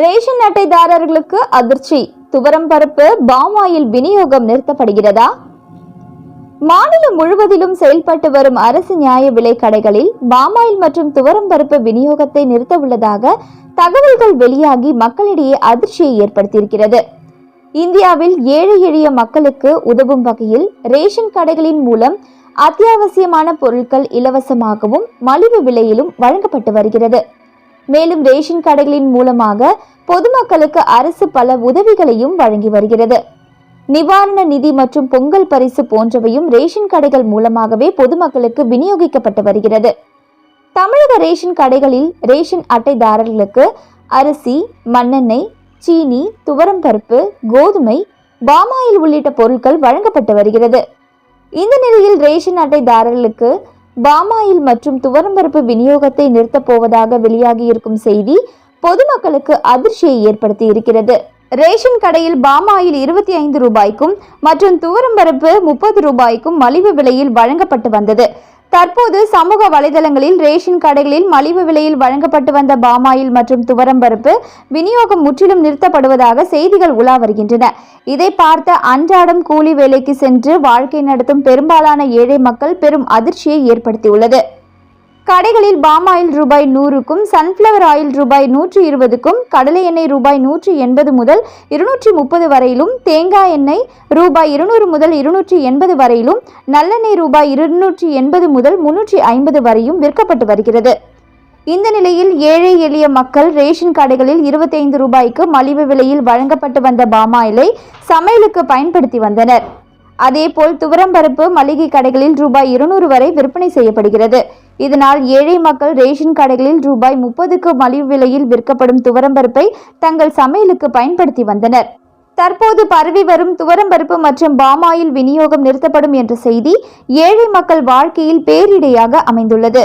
Ration அட்டைதாரர்களுக்கு அதிர்ச்சி. துவரம் பருப்பு பாமாயில் விநியோகம் நிறுத்தப்படுகிறதா? மாநிலம் முழுவதிலும் செயல்பட்டு வரும் அரசு நியாய விலை கடைகளில் பாமாயில் மற்றும் துவரம் பருப்பு விநியோகத்தை நிறுத்த உள்ளதாக தகவல்கள் வெளியாகி மக்களிடையே அதிர்ச்சியை ஏற்படுத்தியிருக்கிறது. இந்தியாவில் ஏழை எளிய மக்களுக்கு உதவும் வகையில் ரேஷன் கடைகளின் மூலம் அத்தியாவசியமான பொருட்கள் இலவசமாகவும் மலிவு விலையிலும் வழங்கப்பட்டு வருகிறது. மேலும் ரேஷன் கடைகளின் மூலமாக பொதுமக்களுக்கு அரசு பல உதவிகளையும் வழங்கி வருகிறது. நிவாரண நிதி மற்றும் பொங்கல் பரிசு போன்றவையும் ரேஷன் கடைகள் மூலமாகவே பொதுமக்களுக்கு விநியோகிக்கப்பட்டு வருகிறது. தமிழக ரேஷன் கடைகளில் ரேஷன் அட்டைதாரர்களுக்கு அரிசி மண்ணெண்ணெய் சீனி துவரம்பருப்பு கோதுமை பாமாயில் உள்ளிட்ட பொருட்கள் வழங்கப்பட்டு வருகிறது. இந்த நிலையில் ரேஷன் அட்டைதாரர்களுக்கு பாமாயில் மற்றும் துவரம்பருப்பு விநியோகத்தை நிறுத்தப் போவதாக வெளியாகியிருக்கும் செய்தி பொதுமக்களுக்கு அதிர்ச்சியை ஏற்படுத்தி இருக்கிறது. ரேஷன் கடையில் பாமாயில் இருபத்தி ஐந்து ரூபாய்க்கும் மற்றும் துவரம்பருப்பு முப்பது ரூபாய்க்கும் மலிவு விலையில் வழங்கப்பட்டு வந்தது. தற்போது சமூக வலைதளங்களில் ரேஷன் கடைகளில் மலிவு விலையில் வழங்கப்பட்டு வந்த பாமாயில் மற்றும் துவரம்பருப்பு விநியோகம் முற்றிலும் நிறுத்தப்படுவதாக செய்திகள் உலா வருகின்றன. இதை பார்த்த அன்றாடம் கூலி வேலைக்கு சென்று வாழ்க்கை நடத்தும் பெரும்பாலான ஏழை மக்கள் பெரும் அதிர்ச்சியை ஏற்படுத்தியுள்ளது. கடைகளில் பாமாயில் ரூபாய் நூறுக்கும் சன்ஃப்ளவர் ஆயில் ரூபாய் நூற்றி இருபதுக்கும் கடலை எண்ணெய் ரூபாய் நூற்றி எண்பது முதல் இருநூற்றி முப்பது வரையிலும் தேங்காய் எண்ணெய் ரூபாய் இருநூறு முதல் இருநூற்றி எண்பது வரையிலும் நல்லெண்ணெய் ரூபாய் இருநூற்றி எண்பது முதல் முன்னூற்றி ஐம்பது வரையும் விற்கப்பட்டு வருகிறது. இந்த நிலையில் ஏழை எளிய மக்கள் ரேஷன் கடைகளில் இருபத்தைந்து ரூபாய்க்கு மலிவு விலையில் வழங்கப்பட்டு வந்த பாமாயிலை சமையலுக்கு பயன்படுத்தி வந்தனர். அதேபோல் துவரம்பருப்பு மளிகை கடைகளில் ரூபாய் இருநூறு வரை விற்பனை செய்யப்படுகிறது. இதனால் ஏழை மக்கள் ரேஷன் கடைகளில் ரூபாய் முப்பதுக்கு மலிவு விலையில் விற்கப்படும் துவரம்பருப்பை தங்கள் சமையலுக்கு பயன்படுத்தி வந்தனர். தற்போது பரவி வரும் துவரம்பருப்பு மற்றும் பாமாயில் விநியோகம் நிறுத்தப்படும் என்ற செய்தி ஏழை மக்கள் வாழ்க்கையில் பேரிடையாக அமைந்துள்ளது.